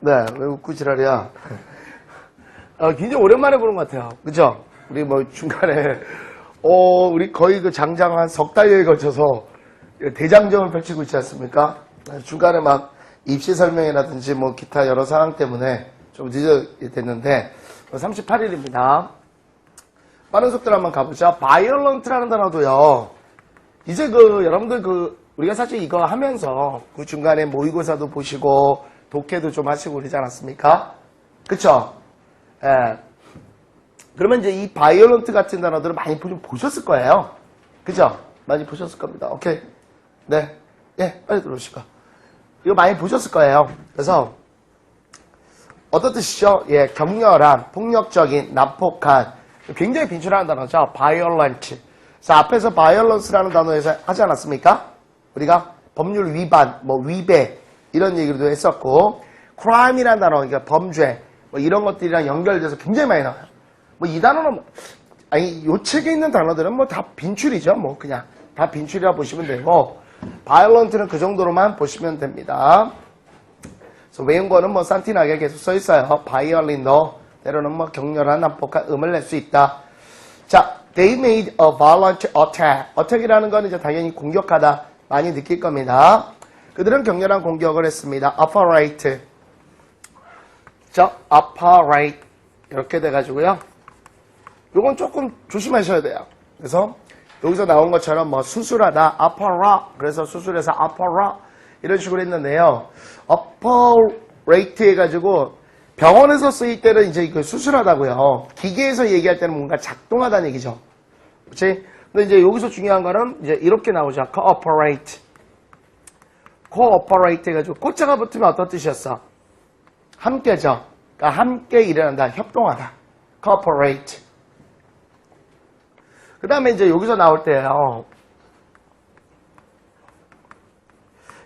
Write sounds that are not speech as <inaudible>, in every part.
네, 왜 웃고 지랄이야? 어, 굉장히 오랜만에 보는 것 같아요. 그죠? 우리 뭐 중간에, 어, 우리 거의 그 장장 한 석 달여에 걸쳐서 대장정을 펼치고 있지 않습니까? 중간에 막 입시 설명이라든지 뭐 기타 여러 상황 때문에 좀 늦어 됐는데, 38일입니다. 빠른 속도로 한번 가보자. 바이올런트라는 단어도요. 이제 그 여러분들 그 우리가 사실 이거 하면서 그 중간에 모의고사도 보시고 독해도 좀 하시고 그러지 않았습니까? 그쵸? 예. 그러면 이제 이 바이올런트 같은 단어들을 많이 좀 보셨을 거예요. 그죠? 많이 보셨을 겁니다. 오케이. 네. 예, 빨리 들어오시고. 이거 많이 보셨을 거예요. 그래서 어떤 뜻이죠? 예, 격렬한, 폭력적인, 난폭한, 굉장히 빈출하는 단어죠. 그래 서 앞에서 violence라는 단어에서 하지 않았습니까? 우리가 법률 위반, 뭐 위배 이런 얘기도 했었고 crime이라는 단어, 그러니까 범죄 뭐 이런 것들이랑 연결돼서 굉장히 많이 나와요. 뭐 이 단어는 뭐- 아니 요 책에 있는 단어들은 뭐 다 빈출이죠. 뭐 그냥 다 빈출이라 보시면 되고 violent는 그 정도로만 보시면 됩니다. 그래서 외운 거는 뭐 산티나게 계속 써 있어요. 바이올린도 때로는 뭐 격렬한 난폭한 음을 낼 수 있다. 자, they made a violent attack. attack이라는 건 이제 당연히 공격하다 많이 느낄 겁니다. 그들은 격렬한 공격을 했습니다. operate. 자, operate 이렇게 돼가지고요. 요건 조금 조심하셔야 돼요. 그래서 여기서 나온 것처럼 뭐 수술하다, 아파라. 그래서 수술해서 아파라. 이런 식으로 했는데요. operate 해가지고 병원에서 쓰일 때는 이제 그 수술하다고요. 기계에서 얘기할 때는 뭔가 작동하다는 얘기죠. 그렇지? 근데 이제 여기서 중요한 거는 이제 이렇게 나오죠. cooperate. cooperate 해가지고 꽃자가 붙으면 어떤 뜻이었어? 함께죠. 그러니까 함께 일어난다, 협동하다. cooperate. 그 다음에 이제 여기서 나올 때요.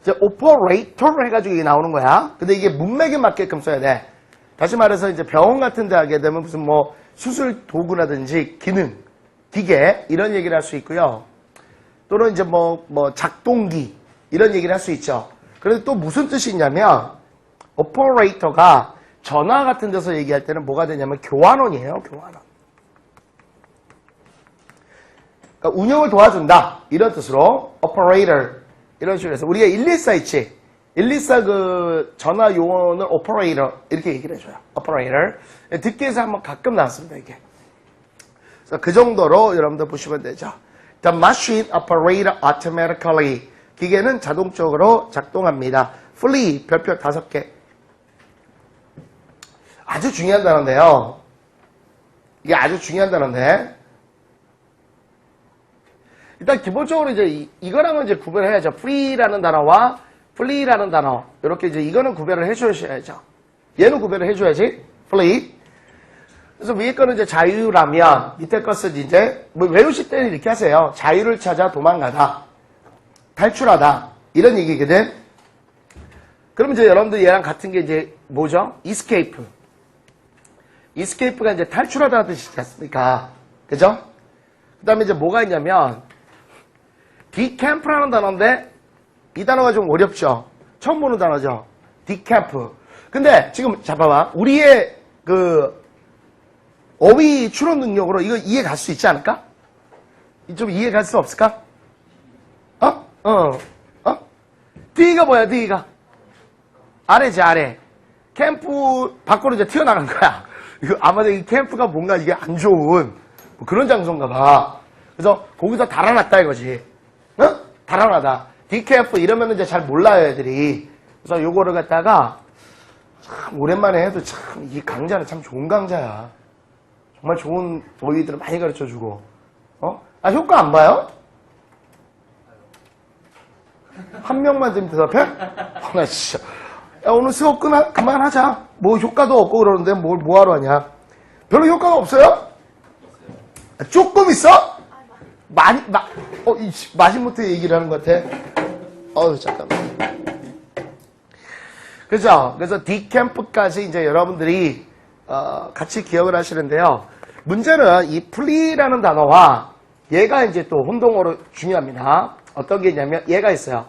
이제 operator 해가지고 이게 나오는 거야. 근데 이게 문맥에 맞게끔 써야 돼. 다시 말해서 이제 병원 같은 데 하게 되면 무슨 뭐 수술 도구라든지 기능, 기계 이런 얘기를 할 수 있고요. 또는 이제 뭐, 뭐 작동기 이런 얘기를 할 수 있죠. 그런데 또 무슨 뜻이 있냐면 operator가 전화 같은 데서 얘기할 때는 뭐가 되냐면 교환원이에요. 교환원. 그러니까 운영을 도와준다 이런 뜻으로 operator 이런 식으로 해서 우리가 114 있지 114 그 전화 요원을 operator 이렇게 얘기를 해줘요. operator 듣기에서 한번 가끔 나왔습니다 이게. 그래서 그 정도로 여러분들 보시면 되죠. The machine operated automatically. 기계는 자동적으로 작동합니다. fully 별표 다섯 개. 아주 중요한 단어인데요. 이게 아주 중요한 단어인데. 일단 기본적으로 이제 이, 이거랑은 이제 구별을 해야죠. free라는 단어와 flee라는 단어. 이렇게 이제 이거는 구별을 해주셔야죠. 얘는 구별을 해줘야지. flee. 그래서 위에 거는 이제 자유라면 밑에 것은 이제 뭐 외우실 때는 이렇게 하세요. 자유를 찾아 도망가다. 탈출하다. 이런 얘기거든. 그럼 이제 여러분들 얘랑 같은 게 이제 뭐죠? escape. escape가 이제 탈출하다는 뜻이지 않습니까? 그죠? 그 다음에 이제 뭐가 있냐면 디캠프라는 단어인데 이 단어가 좀 어렵죠. 처음 보는 단어죠. 디캠프. 근데 지금 잡아봐. 우리의 그 어휘 추론 능력으로 이거 이해 갈 수 있지 않을까? 좀 이해 갈 수 없을까? 어? 어? 어? D가 뭐야, D가? 아래지, 아래. 캠프 밖으로 이제 튀어나간 거야. 이거 아마도 이 캠프가 뭔가 이게 안 좋은 뭐 그런 장소인가 봐. 그래서 거기서 달아났다 이거지. 어? 달아나다. 디캠프 이러면 이제 잘 몰라요, 애들이. 그래서 요거를 갖다가 참 오랜만에 해도 참 이 강좌는 참 좋은 강좌야. 정말 좋은 어휘들을 많이 가르쳐 주고. 어? 아, 효과 안 봐요? 한 명만 좀 대답해? 아, 나 진짜. 야, 오늘 수업 그만, 그만하자. 뭐 효과도 없고 그러는데 뭘 뭐하러 하냐. 별로 효과가 없어요? 아, 조금 있어? 많이, 마, 어, 이, 씨, 마지못해 얘기를 하는 것 같아. 어우, 잠깐만. 그죠? 그래서 디캠프까지 이제 여러분들이, 어, 같이 기억을 하시는데요. 문제는 이 플리라는 단어와 얘가 이제 또 혼동어로 중요합니다. 어떤 게 있냐면 얘가 있어요.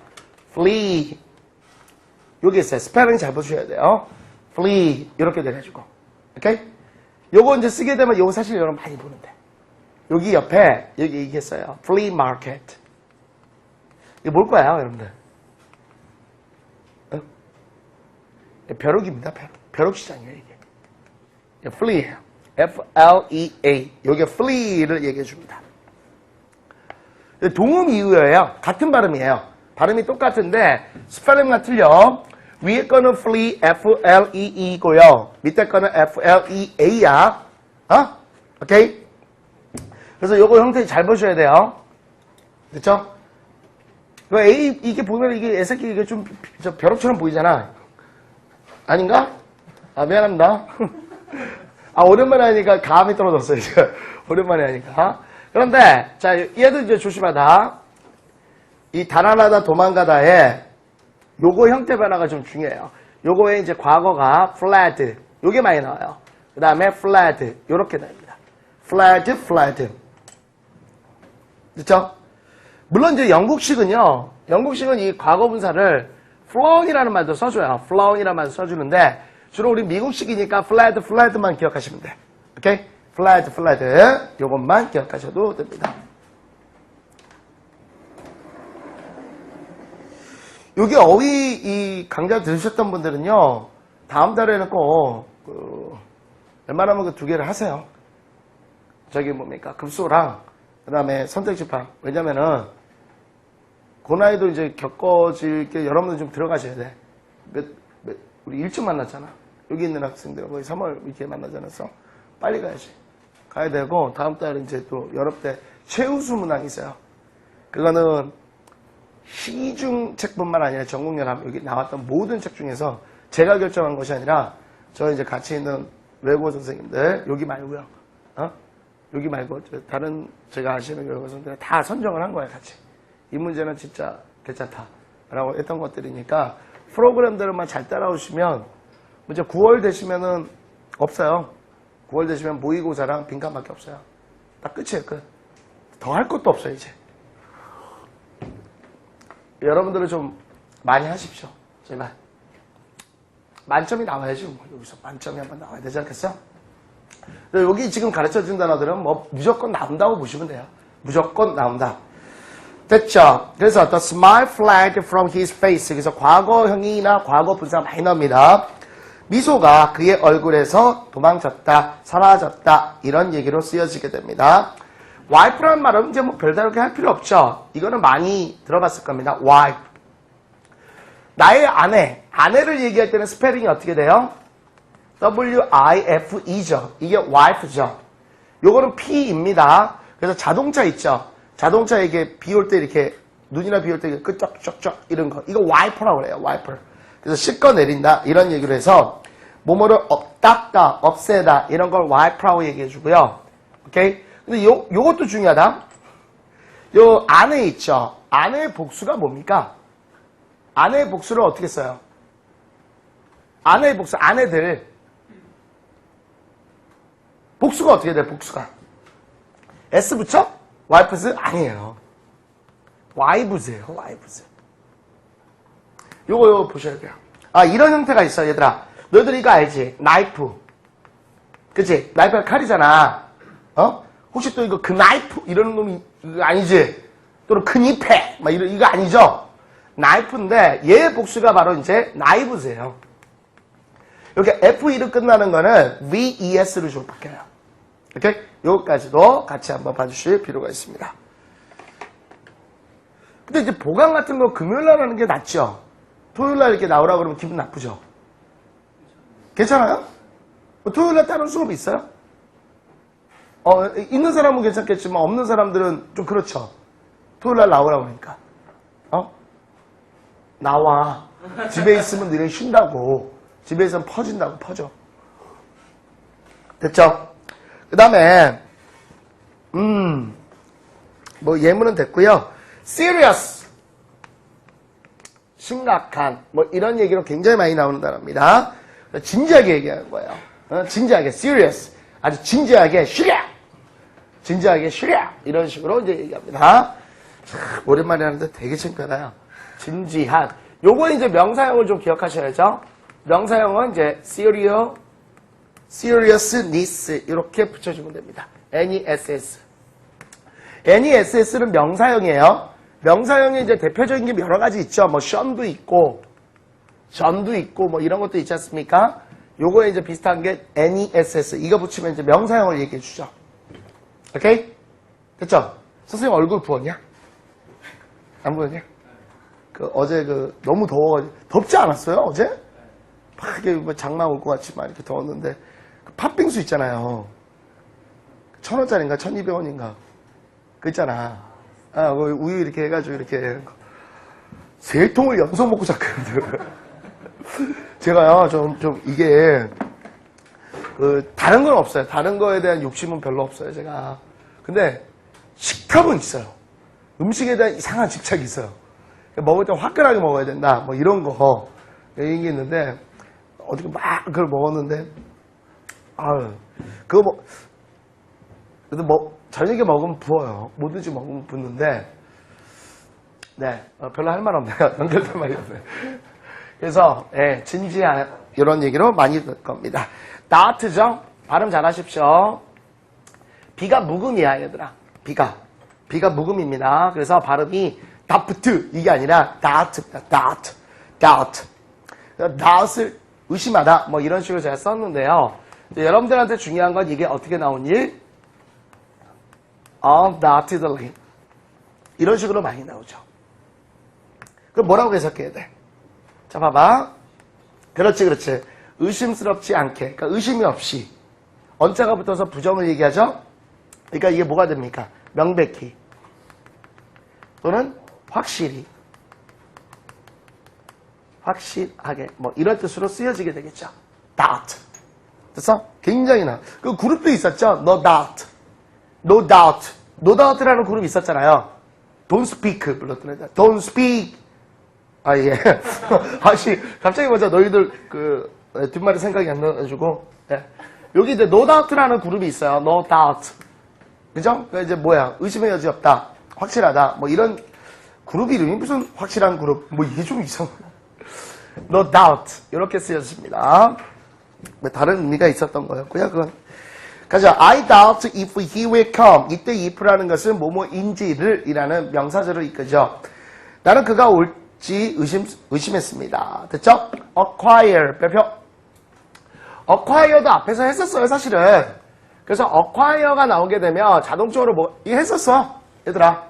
flee. 여기 있어요. 스펠링 잘 보셔야 돼요. flee. 이렇게 돼가지고. 오케이? 요거 이제 쓰게 되면 요거 사실 여러분 많이 보는데. 여기 옆에 여기 이게 써요. flea market. 이게 뭘 거예요, 여러분들? 벼룩입니다. 벼룩. 시장이에요, 이게. 이게 flea예요. F-L-E-A. 여기 flea를 얘기해 줍니다. 동음 이유예요. 같은 발음이에요. 발음이 똑같은데 스펠링만 틀려. 위에 거는 flee, F-L-E-E고요. 밑에 거는 F-L-E-A야. 어? 오케이? 그래서 요거 형태 잘 보셔야 돼요. 됐죠? 그 A, 이게 보면 이게 애새끼 이게 좀, 저 벼룩처럼 보이잖아. 아닌가? 아, 미안합니다. 아, 오랜만에 하니까 감이 떨어졌어요, 지금. 오랜만에 하니까. 그런데, 자, 얘도 이제 조심하다. 이 달아나다 도망가다에 요거 형태 변화가 좀 중요해요. 요거에 이제 과거가 fled. 요게 많이 나와요. 그 다음에 fled. 요렇게 됩니다. fled, fled. 그렇죠? 물론 이제 영국식은요. 영국식은 이 과거 분사를 flown이라는 말도 써줘요. flown이라는 말도 써주는데 주로 우리 미국식이니까 fled, fled만 기억하시면 돼. 오케이? fled, fled. 요것만 기억하셔도 됩니다. 여기 어휘 이 강좌 들으셨던 분들은요. 다음 달에는 꼭 그, 웬만하면 그 두 개를 하세요. 저기 뭡니까 급소랑 그 다음에 선택지파. 왜냐면은 그 나이도 이제 겪어질 게 여러분들 좀 들어가셔야 돼. 몇, 몇, 우리 일찍 만났잖아. 여기 있는 학생들 거의 3월 이렇게 만나지 않았어? 빨리 가야지. 가야 되고 다음 달에 이제 또 여름 때 최우수 문항이 있어요. 그거는 시중 책뿐만 아니라 전국연합 여기 나왔던 모든 책 중에서 제가 결정한 것이 아니라 저 이제 같이 있는 외국어 선생님들 여기 말고요. 어? 여기 말고 저 다른 제가 아시는 외국어 선생님들 다 선정을 한 거예요, 같이. 이 문제는 진짜 괜찮다 라고 했던 것들이니까 프로그램들만 잘 따라오시면 이제 9월 되시면은 없어요. 9월 되시면 모의고사랑 빈칸밖에 없어요. 딱 끝이에요, 끝. 더 할 것도 없어요, 이제. 여러분들은 좀 많이 하십시오. 제발. 만점이 나와야지, 뭐. 여기서 만점이 한번 나와야 되지 않겠어? 근데 여기 지금 가르쳐 준 단어들은 뭐 무조건 나온다고 보시면 돼요. 무조건 나온다. 됐죠? 그래서 the smile flagged from his face. 그래서 과거형이나 과거 분사 많이 나옵니다. 미소가 그의 얼굴에서 도망쳤다, 사라졌다, 이런 얘기로 쓰여지게 됩니다. wife라는 말은 이제 뭐 별다르게 할 필요 없죠. 이거는 많이 들어봤을 겁니다. wife. 나의 아내, 아내를 얘기할 때는 스페링이 어떻게 돼요? W-I-F-E죠. 이게 wife죠. 요거는 P입니다. 그래서 자동차 있죠. 자동차 이게 비 올 때 이렇게 눈이나 비 올 때 끄적적적 이런 거. 이거 와이퍼라고 그래요. 와이퍼. 그래서 씻고 내린다. 이런 얘기를 해서 뭐뭐를 업, 닦다, 없애다 이런 걸 와이퍼라고 얘기해 주고요. 오케이? 근데 요, 요것도 중요하다. 요 안에 있죠. 안의 복수가 뭡니까? 안의 복수를 어떻게 써요? 안의 복수, 아내들. 복수가 어떻게 돼요, 복수가? S 붙여? 와이프스? 아니에요. 와이브즈예요, 와이브즈. 요거, 요거 보셔야 돼요. 아, 이런 형태가 있어, 얘들아. 너희들 이거 알지? 나이프. 그치? 나이프가 칼이잖아. 어? 혹시 또 이거 그 나이프? 이러는 놈이 아니지? 또는 그니페? 막 이런, 이거 아니죠? 나이프인데, 얘의 복수가 바로 이제 나이브즈예요. 이렇게 FE로 끝나는 거는 VES로 좀 바뀌어요. 이렇게 여기까지도 같이 한번 봐주실 필요가 있습니다. 근데 이제 보강 같은 거 금요일 날 하는 게 낫죠? 토요일 날 이렇게 나오라 그러면 기분 나쁘죠? 괜찮아요? 뭐 토요일 날 다른 수업 있어요? 어, 있는 사람은 괜찮겠지만 없는 사람들은 좀 그렇죠. 토요일 날 나오라고 하니까. 어? 나와. 집에 있으면 너네 쉰다고. 집에 있으면 퍼진다고, 퍼져. 됐죠? 그 다음에, 음, 뭐 예문은 됐고요. serious. 심각한. 뭐 이런 얘기로 굉장히 많이 나오는 단어입니다. 진지하게 얘기하는 거예요. 어, 진지하게, serious. 아주 진지하게, 시력! 진지하게 쉬랴 이런 식으로 이제 얘기합니다. 참, 오랜만에 하는데 되게 창피하다요. 진지한. 요거 이제 명사형을 좀 기억하셔야죠. 명사형은 이제 serious, seriousness 이렇게 붙여주면 됩니다. NESS. NESS는 명사형이에요. 명사형이 이제 대표적인 게 여러 가지 있죠. 뭐 션도 있고, 전도 있고 뭐 이런 것도 있지 않습니까? 요거에 이제 비슷한 게 NESS. 이거 붙이면 이제 명사형을 얘기해 주죠. 오케이? 됐죠? 선생님 얼굴 부었냐? 안 부었냐? 그 어제 그 너무 더워가지고 덥지 않았어요 어제? 막뭐 장마 올 것 같지만 이렇게 더웠는데 그 팥빙수 있잖아요. 천 원짜리인가 천이백 원인가 그 있잖아. 아, 그 우유 이렇게 해가지고 이렇게 세 통을 연속 먹고 잤거든. <laughs> 제가요 좀 좀 이게 그 다른 건 없어요. 다른 거에 대한 욕심은 별로 없어요. 제가. 근데 식탐은 있어요. 음식에 대한 이상한 집착이 있어요. 먹을 때 화끈하게 먹어야 된다. 뭐 이런 거 얘기 있는데 어떻게 막 그걸 먹었는데 아유 그거 뭐 그래도 뭐 저녁에 먹으면 부어요. 뭐든지 먹으면 붓는데 네 어, 별로 할 말 없네요. <laughs> 연결될 말이 없네요. 그래서 예, 진지한 이런 얘기로 많이 들 겁니다. 나트죠? 발음 잘 하십시오. 비가 묵음이야 얘들아. 비가 비가 묵음입니다. 그래서 발음이 다프트 이게 아니라 다트입니다. 다트 다트 다트을 의심하다 뭐 이런 식으로 제가 썼는데요. 여러분들한테 중요한 건 이게 어떻게 나온 일? undoubtedly 이런 식으로 많이 나오죠. 그럼 뭐라고 해석해야 돼? 자, 봐봐. 그렇지, 그렇지. 의심스럽지 않게. 그러니까 의심이 없이. 언자가 붙어서 부정을 얘기하죠? 그러니까 이게 뭐가 됩니까? 명백히. 또는 확실히. 확실하게. 뭐, 이런 뜻으로 쓰여지게 되겠죠. doubt. 됐어? 굉장히 나. 그 그룹도 있었죠? no doubt. no doubt. no doubt라는 그룹이 있었잖아요. don't speak. 불렀던 애들. don't speak. 아, 예. <laughs> 아씨, 갑자기 먼저 너희들 그 뒷말이 생각이 안 나가지고. 예. 여기 이제 no doubt라는 그룹이 있어요. no doubt. 그죠? 그 이제 뭐야? 의심의 여지 없다. 확실하다. 뭐 이런 그룹 이름이 무슨 확실한 그룹? 뭐 이게 좀 이상해. no doubt. 이렇게 쓰여집니다. 뭐 다른 의미가 있었던 거였고요. 그건. 가자. I doubt if he will come. 이때 if라는 것은 뭐뭐인지를 이라는 명사절을 이끄죠. 나는 그가 올지 의심, 의심했습니다. 됐죠? acquire. 별표. acquire도 앞에서 했었어요, 사실은. 그래서 acquire가 나오게 되면 자동적으로 뭐, 이거 했었어. 얘들아.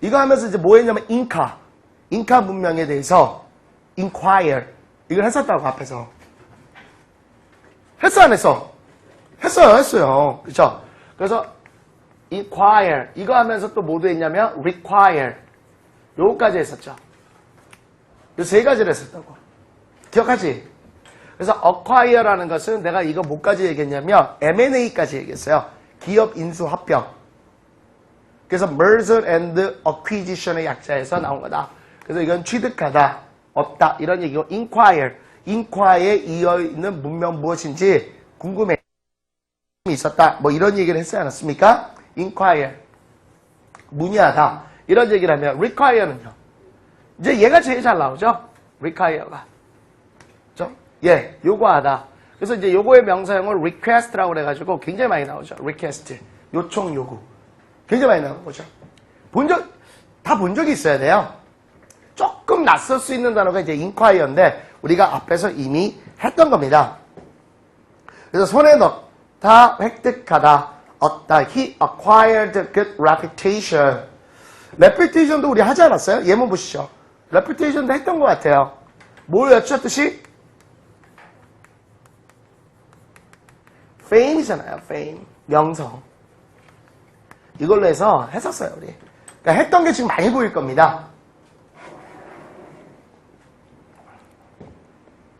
이거 하면서 이제 뭐 했냐면 인카. 인카 문명에 대해서 inquire. 이걸 했었다고, 앞에서. 했어, 안 했어? 했어요, 했어요. 그쵸? 그래서 inquire. 이거 하면서 또 뭐도 했냐면 require. 요거까지 했었죠. 요 세 가지를 했었다고. 기억하지? 그래서 acquire라는 것은 내가 이거 뭐까지 얘기했냐면 M&A까지 얘기했어요. 기업 인수 합병. 그래서 merger and acquisition의 약자에서 나온 거다. 그래서 이건 취득하다, 없다 이런 얘기고 inquire, inquire에 이어 있는 문명 무엇인지 궁금해 있었다. 뭐 이런 얘기를 했지 않았습니까? inquire, 문의하다 이런 얘기를 하면 require는요. 이제 얘가 제일 잘 나오죠. require가. 그죠? 예, 요구하다. 그래서 이제 요거의 명사형을 request라고 그래가지고 굉장히 많이 나오죠. request. 요청 요구. 굉장히 많이 나오는 거죠. 본 적, 다 본 적이 있어야 돼요. 조금 낯설 수 있는 단어가 이제 inquire인데 우리가 앞에서 이미 했던 겁니다. 그래서 손에 넣다, 획득하다, 얻다. He acquired good reputation. reputation도 우리 하지 않았어요? 예문 보시죠. reputation도 했던 것 같아요. 뭐였죠, 뜻이? fame이잖아요, fame. 명성. 이걸로 해서 했었어요, 우리. 그러니까 했던 게 지금 많이 보일 겁니다.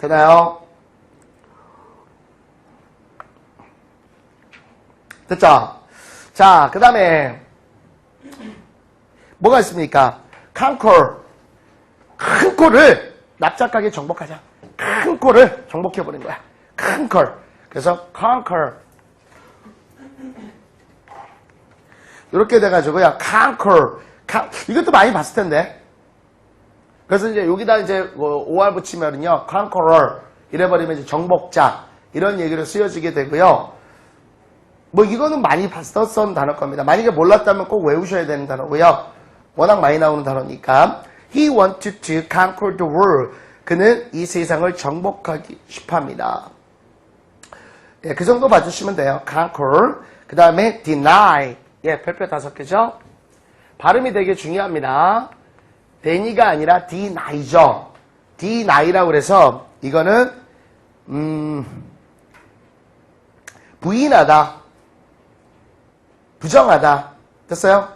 되나요? 됐죠? 자, 그 다음에, 뭐가 있습니까? conquer. 큰 꼴을 납작하게 정복하자. 큰 꼴을 정복해버린 거야. conquer. 그래서 conquer. 이렇게 돼가지고요. conquer. 카- 이것도 많이 봤을 텐데. 그래서 이제 여기다 이제 뭐 OR 붙이면은요. conqueror. 이래버리면 이제 정복자. 이런 얘기로 쓰여지게 되고요. 뭐 이거는 많이 봤었던 단어일 겁니다. 만약에 몰랐다면 꼭 외우셔야 되는 단어고요. 워낙 많이 나오는 단어니까. He wanted to conquer the world. 그는 이 세상을 정복하기 싶어 합니다. 예, 그 정도 봐주시면 돼요. conquer. 그 다음에 deny. 예, 별표 다섯 개죠? 발음이 되게 중요합니다. Deny가 아니라 deny죠. deny라고 그래서 이거는 음, 부인하다. 부정하다. 됐어요?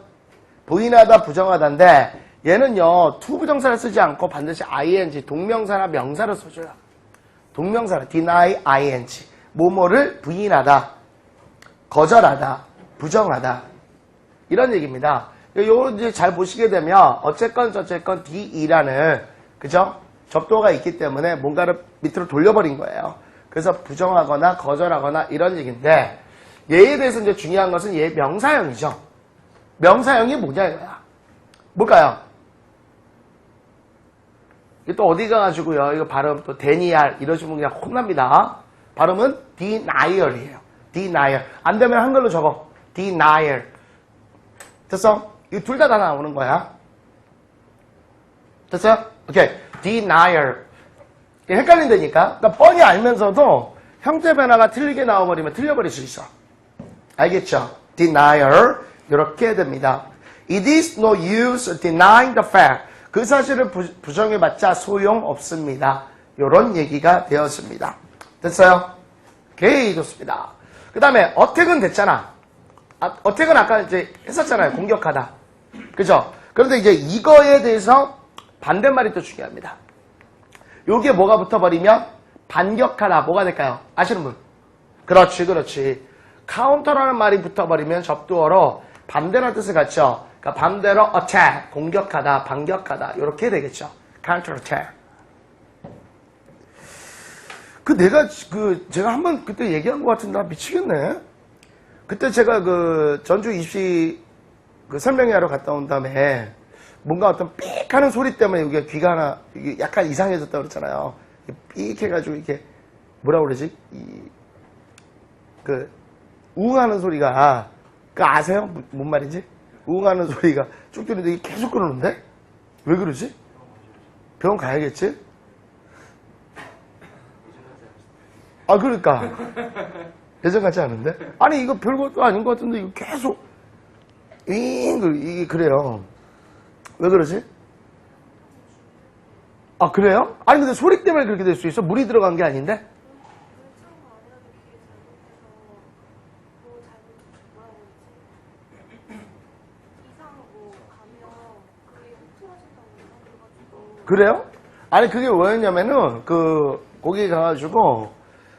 부인하다, 부정하다인데 얘는요, 투 부정사를 쓰지 않고 반드시 ing, 동명사나 명사를 써줘요. 동명사를 deny ing. 뭐뭐를 부인하다, 거절하다, 부정하다. 이런 얘기입니다. 요거 이제 잘 보시게 되면 어쨌건 저쨌건 DE라는 그죠? 접도가 있기 때문에 뭔가를 밑으로 돌려버린 거예요. 그래서 부정하거나 거절하거나 이런 얘기인데 얘에 대해서 이제 중요한 것은 얘 명사형이죠. 명사형이 뭐냐 이거야. 뭘까요? 이게 또 어디 가가지고요. 이거 발음 또 데니알 이러시면 그냥 혼납니다. 발음은 denial이에요. denial. 안 되면 한글로 적어. denial. 됐어? 이 둘 다 다 나오는 거야. 됐어요? 오케이. denial. 이게 헷갈린다니까. 그러니까 뻔히 알면서도 형태 변화가 틀리게 나와버리면 틀려버릴 수 있어. 알겠죠? denial. 이렇게 됩니다. It is no use denying the fact. 그 사실을 부, 부정해봤자 소용없습니다. 이런 얘기가 되었습니다. 됐어요? 오케이, 좋습니다. 그 다음에 어택은 됐잖아. 아, 어택은 아까 이제 했었잖아요. 공격하다. 그죠? 그런데 이제 이거에 대해서 반대말이 또 중요합니다. 요게 뭐가 붙어버리면 반격하다. 뭐가 될까요? 아시는 분? 그렇지, 그렇지. 카운터라는 말이 붙어버리면 접두어로 반대라는 뜻을 갖죠. 그러니까 반대로 attack, 공격하다, 반격하다. 이렇게 되겠죠. counter attack. 그 내가 그 제가 한 번 그때 얘기한 것 같은데 나 미치겠네. 그때 제가 그 전주 입시 그 설명회하러 갔다 온 다음에 뭔가 어떤 삑 하는 소리 때문에 여기가 귀가 하나 약간 이상해졌다 그랬잖아요. 삑 해가지고 이렇게 뭐라 그러지? 이, 그 우웅하는 소리가 그 아세요? 무- 뭔 말인지? 우웅하는 소리가 쭉 들리는데 계속 그러는데? 왜 그러지? 병원 가야겠지? 아 그러니까 예전 같지 않은데? 아니 이거 별것도 아닌 것 같은데 이거 계속 윙 그- 이게 그래요. 왜 그러지? 아 그래요? 아니 근데 소리 때문에 그렇게 될 수 있어? 물이 들어간 게 아닌데? 그래요? 아니 그게 뭐였냐면은 그 거기 가가지고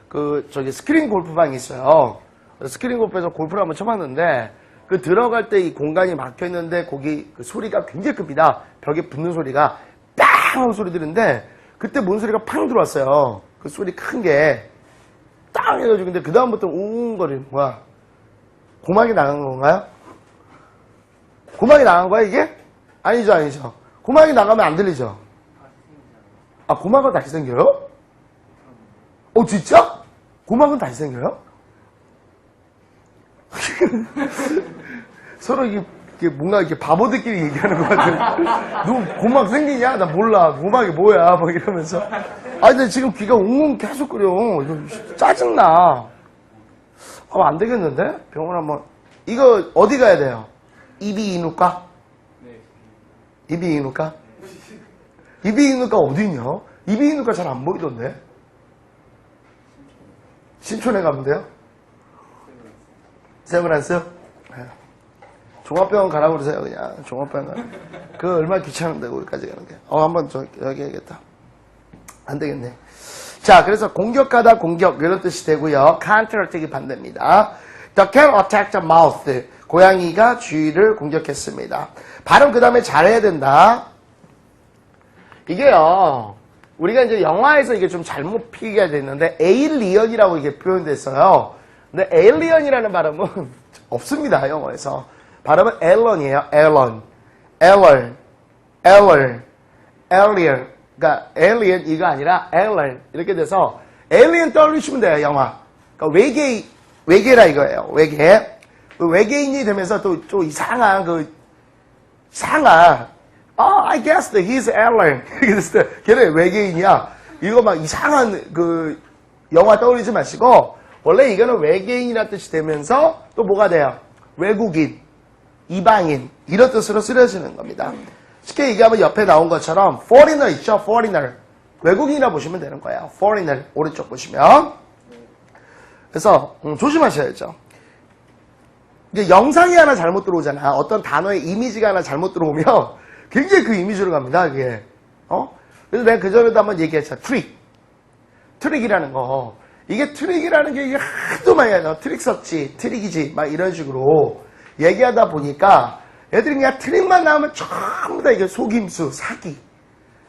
그 저기 스크린 골프방이 있어요. 스크린 골프에서 골프를 한번 쳐봤는데 그 들어갈 때 이 공간이 막혀 있는데 거기 그 소리가 굉장히 큽니다. 벽에 붙는 소리가 빵 소리 들는데 그때 뭔 소리가 팡 들어왔어요. 그 소리 큰 게 땅 해가지고 근데 그 다음부터 웅웅거리는 뭐야? 고막이 나간 건가요? 고막이 나간 거야 이게? 아니죠 아니죠. 고막이 나가면 안 들리죠. 아 고막은 다시 생겨요? 어 진짜? 고막은 다시 생겨요? <laughs> 서로 이게, 이게 뭔가 이렇게 바보들끼리 얘기하는 것 같은. <laughs> 누 고막 생기냐? 나 몰라. 고막이 뭐야? 막 이러면서. 아니 근데 지금 귀가 웅웅 계속 끓여. 이거 짜증나. 아, 안 되겠는데? 병원 한번. 이거 어디 가야 돼요? 이비 인후과? 이비 인후과? 이비 인후과 어디 있냐? 이비 인후과 잘 안 보이던데? 신촌에 가면 돼요? 세브란스? 네. 종합병원 가라고 그러세요, 그냥. 종합병원 가. 그 얼마나 귀찮은데, 거기까지 가는 게. 어, 한번 저, 여기 해야겠다. 안 되겠네. 자, 그래서 공격하다, 공격, 이런 뜻이 되고요. counter attack이 반대입니다. The cat attacked the mouse. 고양이가 쥐를 공격했습니다. 발음 그 다음에 잘해야 된다. 이게요, 우리가 이제 영화에서 이게 좀 잘못 피기가 됐는데, 에일리언이라고 이게 표현됐어요. 근데 에일리언이라는 발음은 <laughs> 없습니다, 영어에서. 발음은 앨런이에요. 앨런. 앨런. 앨런. alien. 그러니까 alien 이거 아니라 앨런. 이렇게 돼서 alien 떠올리시면 돼요, 영화. 그러니까 외계 외계라 이거예요. 외계. 그 외계인이 되면서 또, 또 이상한 그 이상한 어, I guess that he's alien. <laughs> 때 걔는 외계인이야. 이거 막 이상한 그 영화 떠올리지 마시고 원래 이거는 외계인이라 뜻이 되면서 또 뭐가 돼요? 외국인, 이방인 이런 뜻으로 쓰여지는 겁니다. 쉽게 얘기하면 옆에 나온 것처럼 foreigner 있죠? foreigner. 외국인이라 보시면 되는 거예요. foreigner 오른쪽 보시면 그래서 음, 조심하셔야죠. 이게 영상이 하나 잘못 들어오잖아. 어떤 단어의 이미지가 하나 잘못 들어오면 <laughs> 굉장히 그 이미지로 갑니다. 그게. 어? 그래서 내가 그 전에도 한번 얘기했잖아. 트릭. 트릭이라는 거. 이게 트릭이라는 게 이게 하도 많이 하잖아. 트릭 썼지, 트릭이지, 막 이런 식으로 얘기하다 보니까 애들이 그냥 트릭만 나오면 전부 다 이게 속임수, 사기.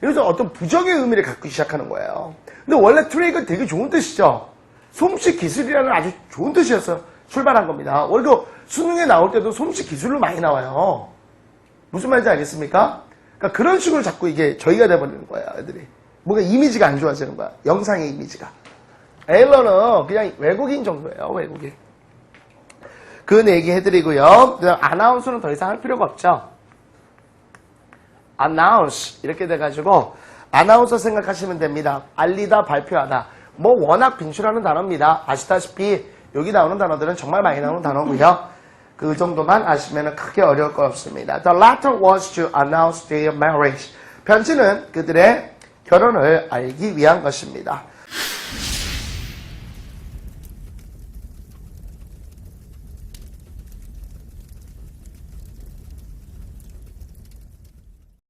그래서 어떤 부정의 의미를 갖기 시작하는 거예요. 근데 원래 트릭은 되게 좋은 뜻이죠. 솜씨 기술이라는 아주 좋은 뜻이었어요. 출발한 겁니다. 원래 그 수능에 나올 때도 솜씨 기술로 많이 나와요. 무슨 말인지 알겠습니까? 그러니까 그런 식으로 자꾸 이게 저희가 돼버리는 거예요, 애들이. 뭔가 이미지가 안 좋아지는 거야. 영상의 이미지가. 에일러는 그냥 외국인 정도예요, 외국인. 그 얘기 해드리고요. 그다음 아나운서는 더 이상 할 필요가 없죠. announce 이렇게 돼가지고 아나운서 생각하시면 됩니다. 알리다, 발표하다. 뭐 워낙 빈출하는 단어입니다. 아시다시피 여기 나오는 단어들은 정말 많이 나오는 단어고요. 그 정도만 아시면 크게 어려울 거 없습니다. The letter was to announce their marriage. 편지는 그들의 결혼을 알기 위한 것입니다.